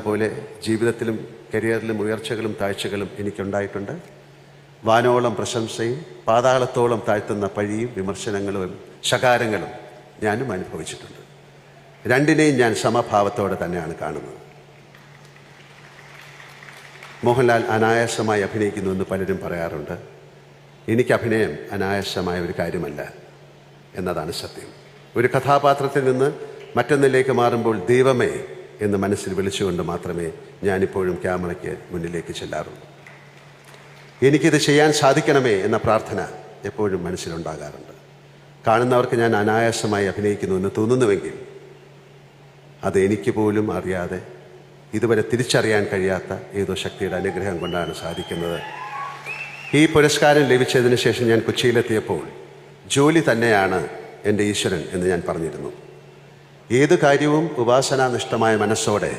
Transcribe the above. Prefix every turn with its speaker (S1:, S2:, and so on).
S1: പോലെ ജീവിതത്തിലും കരിയറിലും ഉയർച്ചകളും താഴ്ചകളും എനിക്കുണ്ടായിട്ടുണ്ട്. വാനോളം പ്രശംസയും പാതാളത്തോളം താഴ്ത്തുന്ന പഴിയും വിമർശനങ്ങളും ശകാരങ്ങളും ഞാനും അനുഭവിച്ചിട്ടുണ്ട്. രണ്ടിനെയും ഞാൻ സമഭാവത്തോടെ തന്നെയാണ് കാണുന്നത്. മോഹൻലാൽ അനായാസമായി അഭിനയിക്കുന്നു എന്ന് പലരും പറയാറുണ്ട്. എനിക്ക് അഭിനയം അനായാസമായ ഒരു കാര്യമല്ല എന്നതാണ് സത്യം. ഒരു കഥാപാത്രത്തിൽ നിന്ന് മറ്റൊന്നിലേക്ക് മാറുമ്പോൾ ദൈവമേ എന്ന് മനസ്സിൽ വിളിച്ചുകൊണ്ട് മാത്രമേ ഞാനിപ്പോഴും ക്യാമറയ്ക്ക് മുന്നിലേക്ക് ചെല്ലാറുള്ളൂ. എനിക്കിത് ചെയ്യാൻ സാധിക്കണമേ എന്ന പ്രാർത്ഥന എപ്പോഴും മനസ്സിലുണ്ടാകാറുണ്ട്. കാണുന്നവർക്ക് ഞാൻ അനായാസമായി അഭിനയിക്കുന്നു എന്ന് തോന്നുന്നുവെങ്കിൽ അത് എനിക്ക് പോലും അറിയാതെ ഇതുവരെ തിരിച്ചറിയാൻ കഴിയാത്ത ഏതോ ശക്തിയുടെ അനുഗ്രഹം കൊണ്ടാണ് സാധിക്കുന്നത്. ഈ പുരസ്കാരം ലഭിച്ചതിന് ശേഷം ഞാൻ കൊച്ചിയിലെത്തിയപ്പോൾ ജോലി തന്നെയാണ് എന്റെ ഈശ്വരൻ എന്ന് ഞാൻ പറഞ്ഞിരുന്നു. ഏത് കാര്യവും ഉപാസനാനിഷ്ഠമായ മനസ്സോടെ